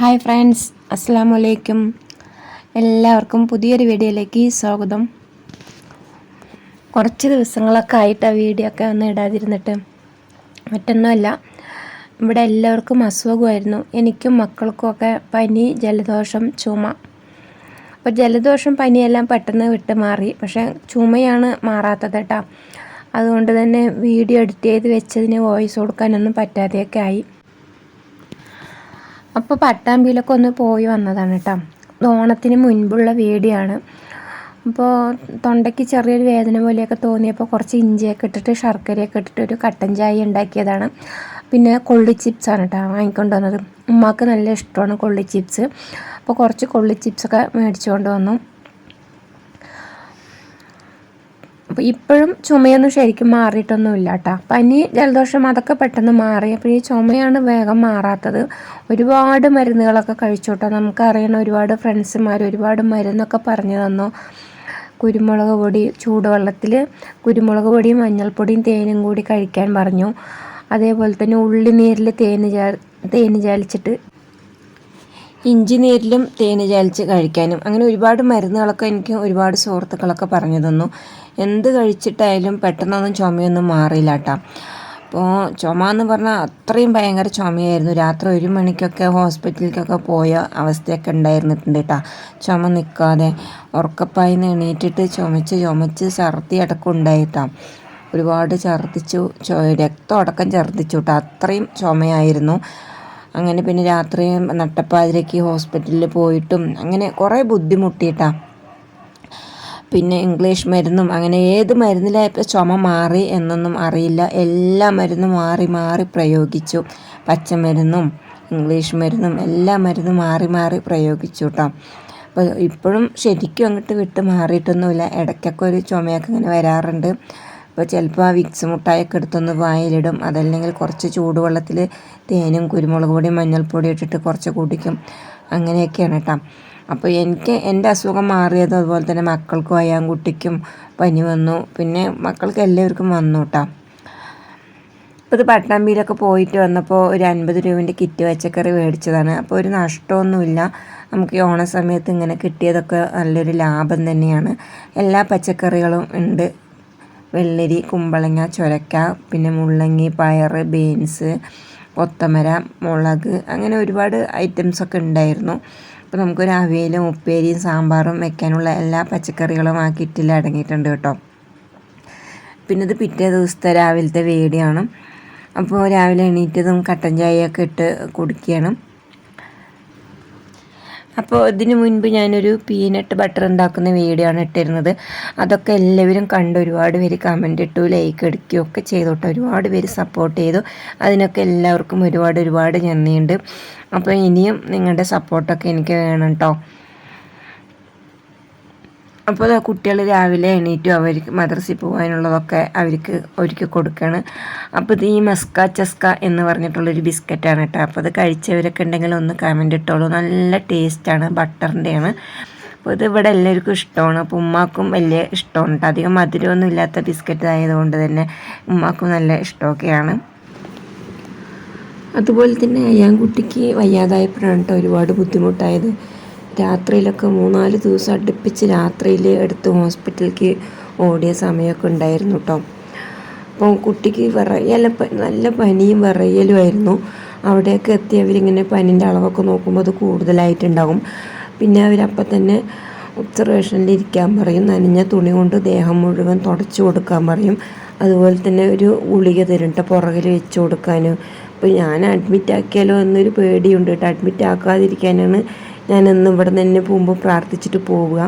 Hi friends അസ്സാം വലൈക്കും എല്ലാവർക്കും പുതിയൊരു വീഡിയോയിലേക്ക് സ്വാഗതം. കുറച്ച് ദിവസങ്ങളൊക്കെ ആയിട്ട് ആ വീഡിയോ ഒക്കെ ഒന്ന് ഇടാതിരുന്നിട്ട് മറ്റൊന്നുമല്ല ഇവിടെ എല്ലാവർക്കും അസുഖമായിരുന്നു. എനിക്കും മക്കൾക്കുമൊക്കെ പനി ജലദോഷം ചുമ. അപ്പോൾ ജലദോഷം പനിയെല്ലാം പെട്ടെന്ന് വിട്ട് മാറി പക്ഷേ ചുമയാണ് മാറാത്തത് കേട്ടോ. അതുകൊണ്ട് തന്നെ വീഡിയോ എഡിറ്റ് ചെയ്ത് വെച്ചതിന് വോയിസ് കൊടുക്കാനൊന്നും പറ്റാതെയൊക്കെ ആയി. അപ്പോൾ പട്ടാമ്പിയിലൊക്കെ ഒന്ന് പോയി വന്നതാണ് കേട്ടോ ഓണത്തിന് മുൻപുള്ള വീടിയാണ്. അപ്പോൾ തൊണ്ടയ്ക്ക് ചെറിയൊരു വേദന പോലെയൊക്കെ തോന്നിയപ്പോൾ കുറച്ച് ഇഞ്ചിയൊക്കെ ഇട്ടിട്ട് ശർക്കരയൊക്കെ ഇട്ടിട്ട് ഒരു കട്ടൻ ചായ ഉണ്ടാക്കിയതാണ്. പിന്നെ കൊള്ളി ചിപ്സാണ് കേട്ടോ വാങ്ങിക്കൊണ്ട് വന്നത്. ഉമ്മാക്ക് നല്ല ഇഷ്ടമാണ് കൊള്ളി ചിപ്സ് അപ്പോൾ കുറച്ച് കൊള്ളി ചിപ്സൊക്കെ മേടിച്ചുകൊണ്ട് വന്നു. അപ്പോൾ ഇപ്പോഴും ചുമയൊന്നും ശരിക്കും മാറിയിട്ടൊന്നും ഇല്ല കേട്ടോ പനി ജലദോഷം അതൊക്കെ പെട്ടെന്ന് മാറി. അപ്പോൾ ഈ ചുമയാണ് വേഗം മാറാത്തത്. ഒരുപാട് മരുന്നുകളൊക്കെ കഴിച്ചു കേട്ടോ നമുക്കറിയണ ഒരുപാട് ഫ്രണ്ട്സുമാർ ഒരുപാട് മരുന്നൊക്കെ പറഞ്ഞു തന്നു. കുരുമുളക് പൊടി ചൂടുവെള്ളത്തിൽ കുരുമുളക് പൊടിയും മഞ്ഞൾപ്പൊടിയും തേനും കൂടി കഴിക്കാൻ പറഞ്ഞു. അതേപോലെ തന്നെ ഉള്ളിനീരിൽ തേന് ചാ തേന് ചാലിച്ചിട്ട് ഇഞ്ചി നീരിലും തേന് ചാലിച്ച് കഴിക്കാനും. അങ്ങനെ ഒരുപാട് മരുന്നുകളൊക്കെ എനിക്ക് ഒരുപാട് സുഹൃത്തുക്കളൊക്കെ പറഞ്ഞു തന്നു. എന്ത് കഴിച്ചിട്ടായാലും പെട്ടെന്നൊന്നും ചുമയൊന്നും മാറിയില്ല കേട്ടോ അപ്പോൾ ചുമ എന്ന് പറഞ്ഞാൽ അത്രയും ഭയങ്കര ചുമയായിരുന്നു. രാത്രി ഒരു മണിക്കൊക്കെ ഹോസ്പിറ്റലിലേക്കൊക്കെ പോയ അവസ്ഥയൊക്കെ ഉണ്ടായിരുന്നിട്ടുണ്ട് കേട്ടോ ചുമ നിൽക്കാതെ ഉറക്കപ്പായി എണീറ്റിട്ട് ചുമച്ച് ചുമച്ച് ഛർദി അടക്കം ഉണ്ടായിട്ടാ ഒരുപാട് ഛർദിച്ചു. രക്തം അടക്കം ഛർദിച്ചു കേട്ടോ അത്രയും ചുമയായിരുന്നു. അങ്ങനെ പിന്നെ രാത്രി നട്ടപ്പാതിരയ്ക്ക് ഹോസ്പിറ്റലിൽ പോയിട്ടും അങ്ങനെ കുറേ ബുദ്ധിമുട്ടിയിട്ടാണ് പിന്നെ ഇംഗ്ലീഷ് മരുന്നും അങ്ങനെ ഏത് മരുന്നിലായപ്പോൾ ചുമ മാറി എന്നൊന്നും അറിയില്ല. എല്ലാ മരുന്നും മാറി മാറി പ്രയോഗിച്ചു. പച്ചമരുന്നും ഇംഗ്ലീഷ് മരുന്നും എല്ലാ മരുന്നും മാറി മാറി പ്രയോഗിച്ചു കേട്ടോ അപ്പോൾ ഇപ്പോഴും ശരിക്കും അങ്ങോട്ട് വിട്ട് മാറിയിട്ടൊന്നുമില്ല. ഇടയ്ക്കൊക്കെ ഒരു ചുമയൊക്കെ ഇങ്ങനെ വരാറുണ്ട്. അപ്പോൾ ചിലപ്പോൾ ആ വിക്സ് മുട്ടായൊക്കെ എടുത്തൊന്ന് വായിലിടും. അതല്ലെങ്കിൽ കുറച്ച് ചൂടുവെള്ളത്തിൽ തേനും കുരുമുളക് പൊടിയും മഞ്ഞൾപ്പൊടി ഇട്ടിട്ട് കുറച്ച് കുടിക്കും. അങ്ങനെയൊക്കെയാണ് കേട്ടോ. അപ്പോൾ എനിക്ക് എന്റെ അസുഖം മാറിയത് അതുപോലെ തന്നെ മക്കൾക്കും അയ്യാൻകുട്ടിക്കും പനി വന്നു. പിന്നെ മക്കൾക്ക് എല്ലാവർക്കും വന്നു കേട്ടോ. ഇപ്പോൾ ഇത് പട്ടാമ്പിയിലൊക്കെ പോയിട്ട് വന്നപ്പോൾ ഒരു അൻപത് രൂപേന്റെ കിറ്റ് പച്ചക്കറി മേടിച്ചതാണ്. അപ്പോൾ ഒരു നഷ്ടമൊന്നുമില്ല. നമുക്ക് ഈ ഓണ സമയത്ത് ഇങ്ങനെ കിട്ടിയതൊക്കെ നല്ലൊരു ലാഭം തന്നെയാണ്. എല്ലാ പച്ചക്കറികളും ഉണ്ട്. വെള്ളരി കുമ്പളങ്ങ ചുരക്ക പിന്നെ മുള്ളങ്ങി പയർ ബീൻസ് കൊത്തമര മുളക് അങ്ങനെ ഒരുപാട് ഐറ്റംസൊക്കെ ഉണ്ടായിരുന്നു. അപ്പോൾ നമുക്കൊരു അവിയലും ഉപ്പേരിയും സാമ്പാറും വെക്കാനുള്ള എല്ലാ പച്ചക്കറികളും ആ കിറ്റിൽ അടങ്ങിയിട്ടുണ്ട് കേട്ടോ. പിന്നെ ഇത് പിറ്റേ ദിവസത്തെ രാവിലത്തെ വേടിയാണ് അപ്പോൾ രാവിലെ എണീറ്റതും കട്ടൻ ചായയൊക്കെ ഇട്ട് കുടിക്കണം. അപ്പോൾ ഇതിനു മുൻപ് ഞാനൊരു പീനട്ട് ബട്ടർ ഉണ്ടാക്കുന്ന വീഡിയോ ആണ് ഇട്ടിരുന്നത്. അതൊക്കെ എല്ലാവരും കണ്ട് ഒരുപാട് പേര് കമന്റ് ഇട്ടു ലൈക്ക് എടുക്കുകയും ഒക്കെ ചെയ്തോട്ടെ ഒരുപാട് പേര് സപ്പോർട്ട് ചെയ്തു. അതിനൊക്കെ എല്ലാവർക്കും ഒരുപാട് ഒരുപാട് നന്ദിയുണ്ട്. അപ്പോൾ ഇനിയും നിങ്ങളുടെ സപ്പോർട്ടൊക്കെ എനിക്ക് വേണം കേട്ടോ അപ്പോൾ കുട്ടികൾ രാവിലെ എണീറ്റും അവർക്ക് മദ്രസയിൽ പോകാനുള്ളതൊക്കെ അവർക്ക് ഒരുക്കി കൊടുക്കുകയാണ് അപ്പോൾ ഇത് ഈ മസ്ക ചസ്ക എന്ന് പറഞ്ഞിട്ടുള്ളൊരു ബിസ്ക്കറ്റാണ് കേട്ടോ. അപ്പോൾ അത് കഴിച്ചവരൊക്കെ ഉണ്ടെങ്കിൽ ഒന്ന് കമന്റ് ഇട്ടോളൂ. നല്ല ടേസ്റ്റാണ് ബട്ടറിന്റെയാണ്. അപ്പോൾ ഇത് ഇവിടെ എല്ലാവർക്കും ഇഷ്ടമാണ്. അപ്പോൾ ഉമ്മാക്കും വലിയ ഇഷ്ടമാണ് കേട്ടോ. അധികം മധുരമൊന്നും ഇല്ലാത്ത ബിസ്ക്കറ്റ് ആയതുകൊണ്ട് തന്നെ ഉമ്മാക്കും നല്ല ഇഷ്ടമൊക്കെയാണ്. അതുപോലെ തന്നെ അയ്യാൻകുട്ടിക്ക് വയ്യാതായപ്പോഴാണ് കേട്ടോ ഒരുപാട് ബുദ്ധിമുട്ടായത്. രാത്രിയിലൊക്കെ മൂന്നാൽ ദിവസം അടുപ്പിച്ച് രാത്രിയിൽ എടുത്ത് ഹോസ്പിറ്റലിലേക്ക് ഓടിയ സമയമൊക്കെ ഉണ്ടായിരുന്നു കേട്ടോ അപ്പോൾ കുട്ടിക്ക് വിറയല നല്ല പനിയും വിറയലുമായിരുന്നു അവിടെയൊക്കെ എത്തി അവരിങ്ങനെ പനിന്റെ അളവൊക്കെ നോക്കുമ്പോൾ അത് കൂടുതലായിട്ടുണ്ടാകും. പിന്നെ അവരപ്പം തന്നെ ഒബ്സർവേഷനിൽ ഇരിക്കാൻ പറയും നനഞ്ഞ തുണി കൊണ്ട് ദേഹം മുഴുവൻ തുടച്ചു കൊടുക്കാൻ പറയും. അതുപോലെ തന്നെ ഒരു ഗുളിക തരുന്നുണ്ട് പുറകിൽ വെച്ച് കൊടുക്കാനും അപ്പോൾ ഞാൻ അഡ്മിറ്റ് ആക്കിയാലോ എന്നൊരു പേടിയുണ്ട് കേട്ടോ അഡ്മിറ്റ് ആക്കാതിരിക്കാനാണ് ഞാൻ ഇന്ന് ഇവിടെ നിന്ന് പോകുമ്പോൾ പ്രാർത്ഥിച്ചിട്ട് പോവുക.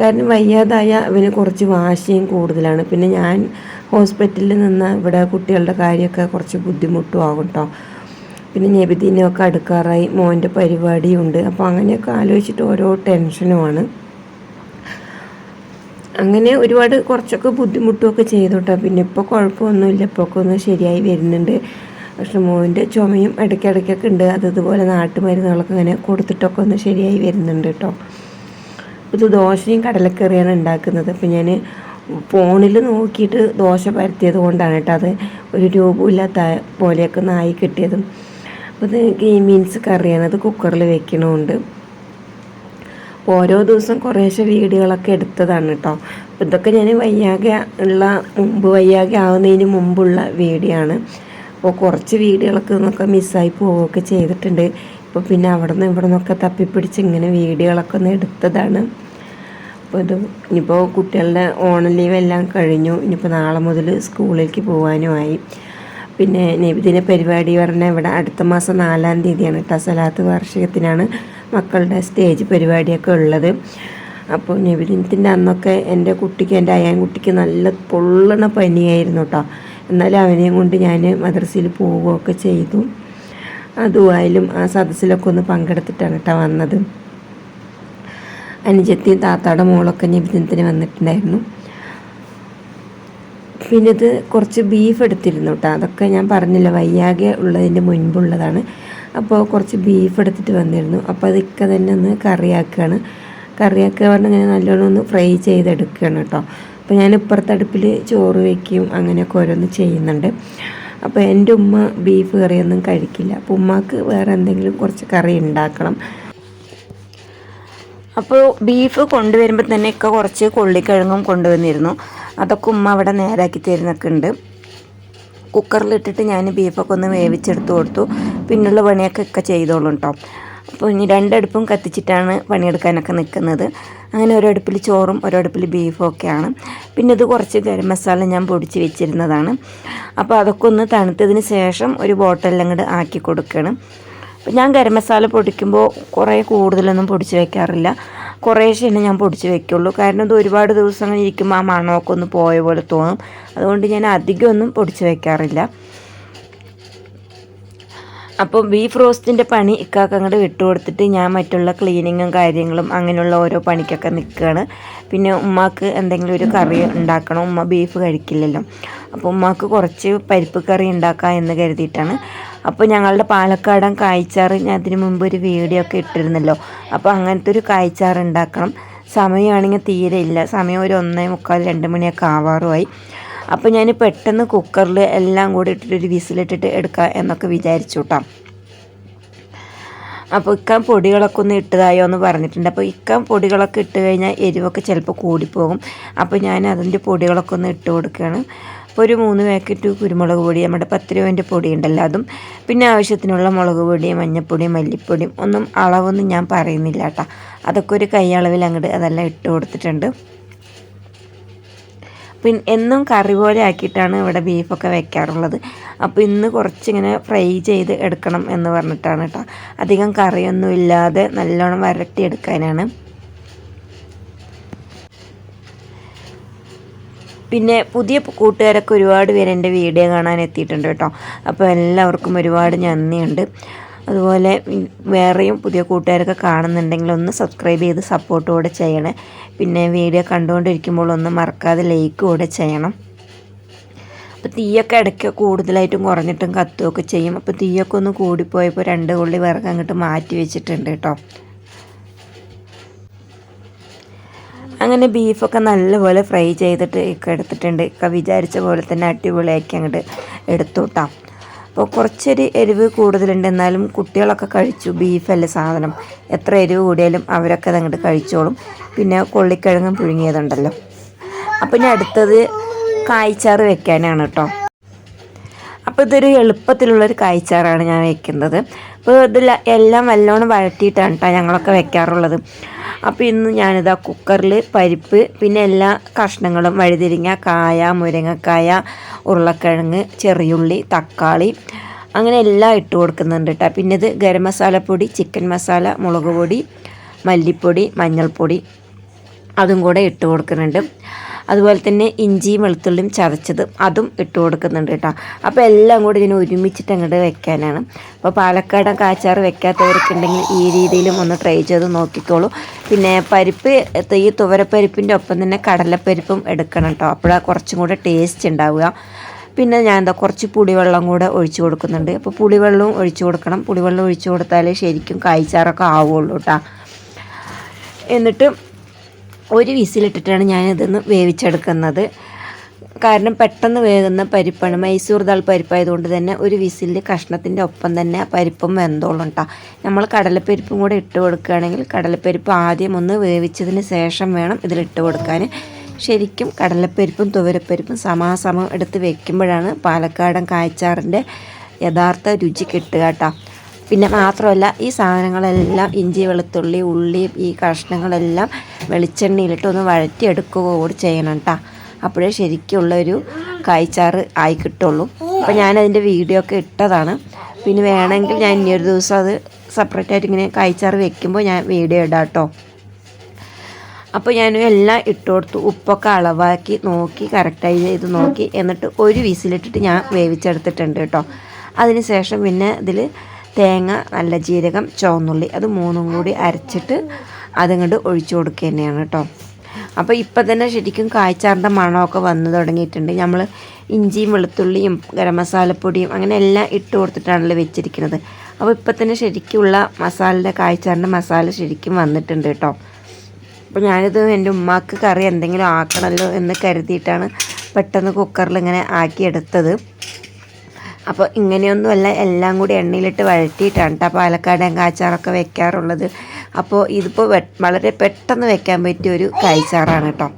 കാരണം വയ്യാതായ അവന് കുറച്ച് വാശിയും കൂടുതലാണ്. പിന്നെ ഞാൻ ഹോസ്പിറ്റലിൽ നിന്ന് ഇവിടെ കുട്ടികളുടെ കാര്യമൊക്കെ കുറച്ച് ബുദ്ധിമുട്ടും ആകും കേട്ടോ പിന്നെ ഞെബിദിനൊക്കെ അടുക്കാറായി മോന്റെ പരിപാടിയുണ്ട്. അപ്പോൾ അങ്ങനെയൊക്കെ ആലോചിച്ചിട്ട് ഓരോ ടെൻഷനുമാണ് അങ്ങനെ ഒരുപാട് കുറച്ചൊക്കെ ബുദ്ധിമുട്ടുമൊക്കെ ചെയ്തു പിന്നെ ഇപ്പോൾ കുഴപ്പമൊന്നുമില്ല. ഇപ്പോൾ ഒക്കെ ഒന്ന് ശരിയായി വരുന്നുണ്ട്. പക്ഷെ ചുമയും ഇടയ്ക്കിടയ്ക്കൊക്കെ ഉണ്ട്. അതുപോലെ നാട്ടുമരുന്നുകളൊക്കെ ഇങ്ങനെ കൊടുത്തിട്ടൊക്കെ ഒന്ന് ശരിയായി വരുന്നുണ്ട് കേട്ടോ. ഇത് ദോശയും കടലക്കറിയാണ് ഉണ്ടാക്കുന്നത്. അപ്പം ഞാൻ ഫോണിൽ നോക്കിയിട്ട് ദോശ പരത്തിയത് കൊണ്ടാണ് കേട്ടോ. അത് ഒരു രൂപമില്ലാത്ത പോലെയൊക്കെ നായി കിട്ടിയതും. അപ്പോൾ ഇത് ബീൻസ് കറിയാണ്. അത് കുക്കറിൽ വെക്കണമുണ്ട്. അപ്പോൾ ഓരോ ദിവസം കുറേശ്ശെ വീഡിയോകളൊക്കെ എടുത്തതാണ് കേട്ടോ. അപ്പോൾ ഇതൊക്കെ ഞാൻ വയ്യാകെ ഉള്ള മുമ്പ് വയ്യാകെ ആവുന്നതിന് മുമ്പുള്ള വീഡിയോ ആണ്. അപ്പോൾ കുറച്ച് വീഡിയോകളൊക്കെ നമുക്ക് മിസ്സായി പോവുകയൊക്കെ ചെയ്തിട്ടുണ്ട്. ഇപ്പോൾ പിന്നെ അവിടെ നിന്ന് ഇവിടെ നിന്നൊക്കെ തപ്പിപ്പിടിച്ച് ഇങ്ങനെ വീഡിയോകളൊക്കെ ഒന്ന് എടുത്തതാണ്. അപ്പോൾ ഇത് ഇനിയിപ്പോൾ കുട്ടികളുടെ ഓണം ലീവ് എല്ലാം കഴിഞ്ഞു. ഇനിയിപ്പോൾ നാളെ മുതൽ സ്കൂളിലേക്ക് പോകാനുമായി പിന്നെ നബിദിന പരിപാടി പറഞ്ഞാൽ ഇവിടെ അടുത്ത മാസം നാലാം തീയതിയാണ് ടസലാത്ത് സലാത്ത് വാർഷികത്തിനാണ് മക്കളുടെ സ്റ്റേജ് പരിപാടിയൊക്കെ ഉള്ളത്. അപ്പോൾ നബിദിനത്തിന്റെ അന്നൊക്കെ എന്റെ കുട്ടിക്ക് എന്റെ അയാൻകുട്ടിക്ക് നല്ല പൊള്ളണ പനിയായിരുന്നു കേട്ടോ എന്നാലും അവനെയും കൊണ്ട് ഞാൻ മദ്രസയിൽ പോവുകയൊക്കെ ചെയ്തു. അതുമായാലും ആ സദസ്സിലൊക്കെ ഒന്ന് പങ്കെടുത്തിട്ടാണ് കേട്ടോ വന്നത്. അനുജത്തിയും താത്താടെ മോളൊക്കെ നബിദിനത്തിന് വന്നിട്ടുണ്ടായിരുന്നു. പിന്നെ ഇത് കുറച്ച് ബീഫ് എടുത്തിരുന്നു കേട്ടോ അതൊക്കെ ഞാൻ പറഞ്ഞില്ല വയ്യാകെ ഉള്ളതിന്റെ മുൻപുള്ളതാണ്. അപ്പോൾ കുറച്ച് ബീഫ് എടുത്തിട്ട് വന്നിരുന്നു. അപ്പോൾ അതൊക്കെ തന്നെ ഒന്ന് കറിയാക്കുകയാണ് കറിയാക്കുക പറഞ്ഞാൽ ഞാൻ നല്ലോണം ഒന്ന് ഫ്രൈ ചെയ്തെടുക്കുകയാണ് കേട്ടോ. അപ്പോൾ ഞാൻ ഇപ്പുറത്തെ അടുപ്പിൽ ചോറ് വയ്ക്കും അങ്ങനെയൊക്കെ ഓരോന്ന് ചെയ്യുന്നുണ്ട്. അപ്പോൾ എന്റെ ഉമ്മ ബീഫ് കറിയൊന്നും കഴിക്കില്ല. അപ്പോൾ ഉമ്മാക്ക് വേറെ എന്തെങ്കിലും കുറച്ച് കറി ഉണ്ടാക്കണം. അപ്പോൾ ബീഫ് കൊണ്ടുവരുമ്പോൾ തന്നെ ഒക്കെ കുറച്ച് കൊള്ളിക്കിഴങ്ങും കൊണ്ടുവന്നിരുന്നു. അതൊക്കെ ഉമ്മ അവിടെ നേരാക്കി തരുന്നൊക്കെ ഉണ്ട്. കുക്കറിലിട്ടിട്ട് ഞാൻ ബീഫൊക്കെ ഒന്ന് വേവിച്ചെടുത്ത് കൊടുത്തു. പിന്നുള്ള പണിയൊക്കെ ഒക്കെ ചെയ്തോളും കേട്ടോ. അപ്പോൾ ഇനി രണ്ടടുപ്പും കത്തിച്ചിട്ടാണ് പണിയെടുക്കാനൊക്കെ നിൽക്കുന്നത്. അങ്ങനെ ഒരടുപ്പിൽ ചോറും ഒരടുപ്പിൽ ബീഫും ഒക്കെയാണ്. പിന്നെ ഇത് കുറച്ച് ഗരം മസാല ഞാൻ പൊടിച്ച് വെച്ചിരുന്നതാണ്. അപ്പോൾ അതൊക്കെ ഒന്ന് തണുത്തതിന് ശേഷം ഒരു ബോട്ടിലെല്ലാം കൂടെ ആക്കി കൊടുക്കണം. അപ്പോൾ ഞാൻ ഗരം മസാല പൊടിക്കുമ്പോൾ കുറേ കൂടുതലൊന്നും പൊടിച്ച് വെക്കാറില്ല. കുറേശ്ശേ ഞാൻ പൊടിച്ച് വെക്കുള്ളൂ. കാരണം ഇത് ഒരുപാട് ദിവസങ്ങൾ ഇരിക്കുമ്പോൾ ആ മണമൊക്കെ ഒന്ന് പോയ പോലെ തോന്നും. അതുകൊണ്ട് ഞാൻ അധികമൊന്നും പൊടിച്ച് വെക്കാറില്ല. അപ്പോൾ ബീഫ് റോസ്റ്റിന്റെ പണി ഇക്കാക്ക് അങ്ങോട്ട് വിട്ടുകൊടുത്തിട്ട് ഞാൻ മറ്റുള്ള ക്ലീനിങ്ങും കാര്യങ്ങളും അങ്ങനെയുള്ള ഓരോ പണിക്കൊക്കെ നിൽക്കുകയാണ് പിന്നെ ഉമ്മാക്ക് എന്തെങ്കിലും ഒരു കറി ഉണ്ടാക്കണം. ഉമ്മ ബീഫ് കഴിക്കില്ലല്ലോ. അപ്പോൾ ഉമ്മാക്ക് കുറച്ച് പരിപ്പ് കറി ഉണ്ടാക്കാം എന്ന് കരുതിയിട്ടാണ്. അപ്പോൾ ഞങ്ങളുടെ പാലക്കാടൻ കായ്ച്ചാറ് ഞാൻ അതിന് മുമ്പ് ഒരു വീഡിയോ ഒക്കെ ഇട്ടിരുന്നല്ലോ. അപ്പോൾ അങ്ങനത്തെ ഒരു കായ്ച്ചാറ് ഉണ്ടാക്കണം. സമയമാണെങ്കിൽ തീരെ ഇല്ല. സമയം ഒരു ഒന്നേ മുക്കാൽ രണ്ട് മണിയൊക്കെ ആവാറുമായി. അപ്പോൾ ഞാൻ പെട്ടെന്ന് കുക്കറിൽ എല്ലാം കൂടി ഇട്ടിട്ട് ഒരു വിസിലിട്ടിട്ട് എടുക്കാം എന്നൊക്കെ വിചാരിച്ചു കേട്ടോ അപ്പോൾ ഇക്കാൻ പൊടികളൊക്കെ ഒന്ന് ഇട്ടതായോ എന്ന് പറഞ്ഞിട്ടുണ്ട്. അപ്പോൾ ഇക്കാൻ പൊടികളൊക്കെ ഇട്ട് കഴിഞ്ഞാൽ എരിവൊക്കെ ചിലപ്പോൾ കൂടിപ്പോകും. അപ്പോൾ ഞാൻ അതിന്റെ പൊടികളൊക്കെ ഒന്ന് ഇട്ട് കൊടുക്കുകയാണ് അപ്പോൾ ഒരു മൂന്ന് പാക്കറ്റ് കുരുമുളക് പൊടി നമ്മുടെ പത്ത് രൂപേന്റെ പൊടി ഉണ്ടല്ലോ അതും. പിന്നെ ആവശ്യത്തിനുള്ള മുളക് പൊടിയും മഞ്ഞൾപ്പൊടി മല്ലിപ്പൊടിയും ഒന്നും അളവൊന്നും ഞാൻ പറയുന്നില്ല കേട്ടോ അതൊക്കെ ഒരു കൈ അളവിൽ അങ്ങോട്ട് അതെല്ലാം ഇട്ട് കൊടുത്തിട്ടുണ്ട്. പിന്നെ എന്നും കറി പോലെ ആക്കിയിട്ടാണ് ഇവിടെ ബീഫൊക്കെ വെക്കാറുള്ളത്. അപ്പോൾ ഇന്ന് കുറച്ചിങ്ങനെ ഫ്രൈ ചെയ്ത് എടുക്കണം എന്ന് പറഞ്ഞിട്ടാണ് കേട്ടോ അധികം കറിയൊന്നും ഇല്ലാതെ നല്ലോണം വരട്ടി എടുക്കാനാണ്. പിന്നെ പുതിയ കൂട്ടുകാരൊക്കെ ഒരുപാട് പേര് എന്റെ വീഡിയോ കാണാൻ എത്തിയിട്ടുണ്ട് കേട്ടോ അപ്പോൾ എല്ലാവർക്കും ഒരുപാട് നന്ദിയുണ്ട്. അതുപോലെ വേറെയും പുതിയ കൂട്ടുകാരൊക്കെ കാണുന്നുണ്ടെങ്കിൽ ഒന്ന് സബ്സ്ക്രൈബ് ചെയ്ത് സപ്പോർട്ട് കൂടെ ചെയ്യണേ. പിന്നെ വീഡിയോ കണ്ടുകൊണ്ടിരിക്കുമ്പോൾ ഒന്ന് മറക്കാതെ ലൈക്ക് കൂടെ ചെയ്യണം. അപ്പോൾ തീയൊക്കെ ഇടയ്ക്ക് കൂടുതലായിട്ടും കുറഞ്ഞിട്ടും കത്തുകയൊക്കെ ചെയ്യും. അപ്പോൾ തീയൊക്കെ ഒന്ന് കൂടിപ്പോയപ്പോൾ രണ്ട് ഉള്ളി വിറക് അങ്ങോട്ട് മാറ്റി വെച്ചിട്ടുണ്ട് കേട്ടോ. അങ്ങനെ ബീഫൊക്കെ നല്ലപോലെ ഫ്രൈ ചെയ്തിട്ട് ഒക്കെ എടുത്തിട്ടുണ്ട്. ഒക്കെ വിചാരിച്ച പോലെ തന്നെ അടിപൊളിയാക്കി അങ്ങോട്ട് എടുത്തു കേട്ടോ. അപ്പോൾ കുറച്ചൊരു എരിവ് കൂടുതലുണ്ട്. എന്നാലും കുട്ടികളൊക്കെ കഴിച്ചു. ബീഫല്ല സാധനം. എത്ര എരിവ് കൂടിയാലും അവരൊക്കെ അതങ്ങോട്ട് കഴിച്ചോളും. പിന്നെ കൊള്ളിക്കിഴങ്ങും പുഴുങ്ങിയതുണ്ടല്ലോ. അപ്പം ഇനി അടുത്തത് കായ്ച്ചാറ് വെക്കാനാണ് കേട്ടോ. അപ്പോൾ ഇതൊരു എളുപ്പത്തിലുള്ളൊരു കായ്ച്ചാറാണ് ഞാൻ വെക്കുന്നത്. ഇതിൽ എല്ലാം നല്ലോണം വഴറ്റിയിട്ടാണ് കേട്ടോ ഞങ്ങളൊക്കെ വെക്കാറുള്ളത്. അപ്പോൾ ഇന്ന് ഞാനിതാ കുക്കറിൽ പരിപ്പ് പിന്നെ എല്ലാ കഷ്ണങ്ങളും വഴുതിരിങ്ങ കായ മുരിങ്ങക്കായ ഉരുളക്കിഴങ്ങ് ചെറിയുള്ളി തക്കാളി അങ്ങനെ എല്ലാം ഇട്ട് കൊടുക്കുന്നുണ്ട് കേട്ടോ പിന്നെ ഇത് ഗരം മസാലപ്പൊടി ചിക്കൻ മസാല മുളക് പൊടി മല്ലിപ്പൊടി മഞ്ഞൾപ്പൊടി അതും കൂടെ ഇട്ട് കൊടുക്കുന്നുണ്ട്. അതുപോലെ തന്നെ ഇഞ്ചിയും വെളുത്തുള്ളിയും ചതച്ചത് അതും ഇട്ട് കൊടുക്കുന്നുണ്ട് കേട്ടോ. അപ്പോൾ എല്ലാം കൂടി ഇതിനെ ഒരുമിച്ചിട്ട് അങ്ങോട്ട് വെക്കാനാണ്. അപ്പോൾ പാലക്കാടൻ കാച്ചാറ് വെക്കാത്തവർക്കുണ്ടെങ്കിൽ ഈ രീതിയിലും ഒന്ന് ട്രൈ ചെയ്ത് നോക്കിക്കോളൂ. പിന്നെ പരിപ്പ് ഈ തുവരപ്പരിപ്പിന്റെ ഒപ്പം തന്നെ കടലപ്പരിപ്പും എടുക്കണം കേട്ടോ. അപ്പോഴാണ് കുറച്ചും കൂടെ ടേസ്റ്റ് ഉണ്ടാവുക. പിന്നെ ഞാൻ എന്താ കുറച്ച് പുളിവെള്ളം കൂടെ ഒഴിച്ചു കൊടുക്കുന്നുണ്ട്. അപ്പോൾ പുളിവെള്ളവും ഒഴിച്ചു കൊടുക്കണം. പുളിവെള്ളം ഒഴിച്ചു കൊടുത്താലേ ശരിക്കും കായ്ച്ചാറൊക്കെ ആവുള്ളൂ കേട്ടോ. എന്നിട്ട് ഒരു വിസിലിട്ടിട്ടാണ് ഞാനിതൊന്ന് വേവിച്ചെടുക്കുന്നത്. കാരണം പെട്ടെന്ന് വേകുന്ന പരിപ്പാണ്. മൈസൂർ ദാൽ പരിപ്പായതുകൊണ്ട് തന്നെ ഒരു വിസിലിൽ കഷ്ണത്തിന്റെ ഒപ്പം തന്നെ പരിപ്പും വെന്തോളും കേട്ടോ നമ്മൾ കടലപ്പരിപ്പും കൂടെ ഇട്ട് കൊടുക്കുകയാണെങ്കിൽ കടലപ്പരിപ്പ് ആദ്യം ഒന്ന് വേവിച്ചതിന് ശേഷം വേണം ഇതിലിട്ട് കൊടുക്കാൻ. ശരിക്കും കടലപ്പരിപ്പും തുവരപ്പരിപ്പും സമാസമം എടുത്ത് വെക്കുമ്പോഴാണ് പാലക്കാടൻ കായച്ചാറിന്റെ യഥാർത്ഥ രുചി കിട്ടുക കേട്ടോ പിന്നെ മാത്രമല്ല ഈ സാധനങ്ങളെല്ലാം ഇഞ്ചി വെളുത്തുള്ളി ഉള്ളി ഈ കഷ്ണങ്ങളെല്ലാം വെളിച്ചെണ്ണയിലിട്ട് ഒന്ന് വഴറ്റിയെടുക്കുക കൂടി ചെയ്യണം കേട്ടോ. അപ്പോഴേ ശരിക്കുള്ളൊരു കായ്ച്ചാറ് ആയി കിട്ടുള്ളൂ അപ്പോൾ ഞാനതിന്റെ വീഡിയോ ഒക്കെ ഇട്ടതാണ്. പിന്നെ വേണമെങ്കിൽ ഞാൻ ഇനി ഒരു ദിവസം അത് സെപ്പറേറ്റ് ആയിട്ട് ഇങ്ങനെ കായ്ച്ചാറ് വെക്കുമ്പോൾ ഞാൻ വീഡിയോ ഇടാം കേട്ടോ. അപ്പോൾ ഞാൻ എല്ലാം ഇട്ട് കൊടുത്തു. ഉപ്പൊക്കെ അളവാക്കി നോക്കി കറക്റ്റായി ചെയ്ത് നോക്കി. എന്നിട്ട് ഒരു വിസിലിട്ടിട്ട് ഞാൻ വേവിച്ചെടുത്തിട്ടുണ്ട് കേട്ടോ. അതിന് ശേഷം പിന്നെ ഇതിൽ തേങ്ങ നല്ല ജീരകം ചുവന്നുള്ളി അത് മൂന്നും കൂടി അരച്ചിട്ട് അതങ്ങോട്ട് ഒഴിച്ചു കൊടുക്കുക തന്നെയാണ് കേട്ടോ അപ്പോൾ ഇപ്പം തന്നെ ശരിക്കും കായ്ച്ചാറിന്റെ മണമൊക്കെ വന്നു തുടങ്ങിയിട്ടുണ്ട്. നമ്മൾ ഇഞ്ചിയും വെളുത്തുള്ളിയും ഗരം മസാലപ്പൊടിയും അങ്ങനെ എല്ലാം ഇട്ട് കൊടുത്തിട്ടാണല്ലോ വെച്ചിരിക്കുന്നത്. അപ്പോൾ ഇപ്പം തന്നെ ശരിക്കുള്ള മസാലയുടെ കായ്ച്ചാറിന്റെ മസാല ശരിക്കും വന്നിട്ടുണ്ട് കേട്ടോ അപ്പോൾ ഞാനിത് എന്റെ ഉമ്മാക്ക് കറി എന്തെങ്കിലും ആക്കണമല്ലോ എന്ന് കരുതിയിട്ടാണ് പെട്ടെന്ന് കുക്കറിൽ ഇങ്ങനെ ആക്കിയെടുത്തത്. അപ്പോൾ ഇങ്ങനെയൊന്നുമല്ല എല്ലാം കൂടി എണ്ണയിലിട്ട് വഴറ്റിയിട്ടാണ് കേട്ടോ പാലക്കാടൻ കാച്ചാറൊക്കെ വെക്കാറുള്ളത്. അപ്പോൾ ഇതിപ്പോൾ വളരെ പെട്ടെന്ന് വെക്കാൻ പറ്റിയ ഒരു കായ്ച്ചാറാണ് കേട്ടോ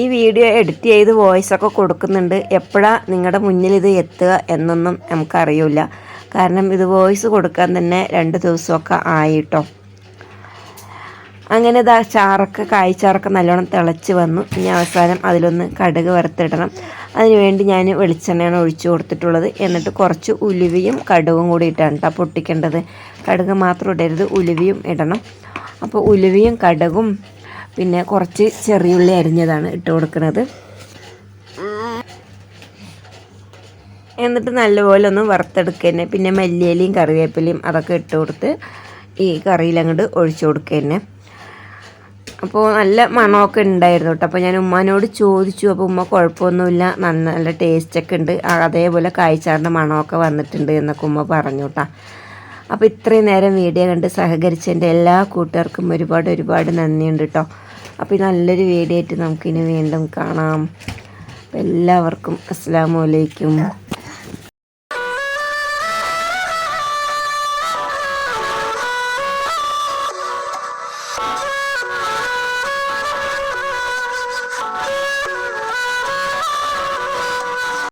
ഈ വീഡിയോ എഡിറ്റ് ചെയ്ത് വോയിസ് ഒക്കെ കൊടുക്കുന്നുണ്ട്. എപ്പോഴാണ് നിങ്ങളുടെ മുന്നിൽ ഇത് എത്തുക എന്നൊന്നും നമുക്കറിയില്ല കാരണം ഇത് വോയിസ് കൊടുക്കാൻ തന്നെ രണ്ട് ദിവസമൊക്കെ ആയിട്ടോ അങ്ങനെ ഇതാ ചാറൊക്കെ കായ്ച്ചാറൊക്കെ നല്ലോണം തിളച്ച് വന്നു. ഇനി അവസാനം അതിലൊന്ന് കടുക് വറുത്തിടണം. അതിനുവേണ്ടി ഞാൻ വെളിച്ചെണ്ണയാണ് ഒഴിച്ചു കൊടുത്തിട്ടുള്ളത്. എന്നിട്ട് കുറച്ച് ഉലുവയും കടുകും കൂടി ഇട്ടാണ് കേട്ടോ പൊട്ടിക്കേണ്ടത്. കടുക് മാത്രം ഇടരുത് ഉലുവയും ഇടണം. അപ്പോൾ ഉലുവയും കടുകും പിന്നെ കുറച്ച് ചെറിയുള്ളി അരിഞ്ഞതാണ് ഇട്ട് കൊടുക്കുന്നത്. എന്നിട്ട് നല്ലപോലെ ഒന്ന് വറുത്തെടുക്കുക തന്നെ പിന്നെ മല്ലിയിലയും കറിവേപ്പിലയും അതൊക്കെ ഇട്ട് കൊടുത്ത് ഈ കറിയിൽ അങ്ങോട്ട് ഒഴിച്ചു കൊടുക്കുക തന്നെ അപ്പോൾ നല്ല മണമൊക്കെ ഉണ്ടായിരുന്നു കേട്ടോ അപ്പോൾ ഞാൻ ഉമ്മാനോട് ചോദിച്ചു അപ്പോൾ ഉമ്മ കുഴപ്പമൊന്നുമില്ല നല്ല നല്ല ടേസ്റ്റൊക്കെ ഉണ്ട്. അതേപോലെ കായ്ച്ചാറിന്റെ മണമൊക്കെ വന്നിട്ടുണ്ട് എന്നൊക്കെ ഉമ്മ പറഞ്ഞു കേട്ടോ അപ്പോൾ ഇത്രയും നേരം വീഡിയോ കണ്ട് സഹകരിച്ച എന്റെ എല്ലാ കൂട്ടുകാർക്കും ഒരുപാട് ഒരുപാട് നന്ദിയുണ്ട് കേട്ടോ അപ്പോൾ ഈ നല്ലൊരു വീഡിയോ ആയിട്ട് നമുക്കിനി വീണ്ടും കാണാം. എല്ലാവർക്കും അസ്സാം വലൈക്കും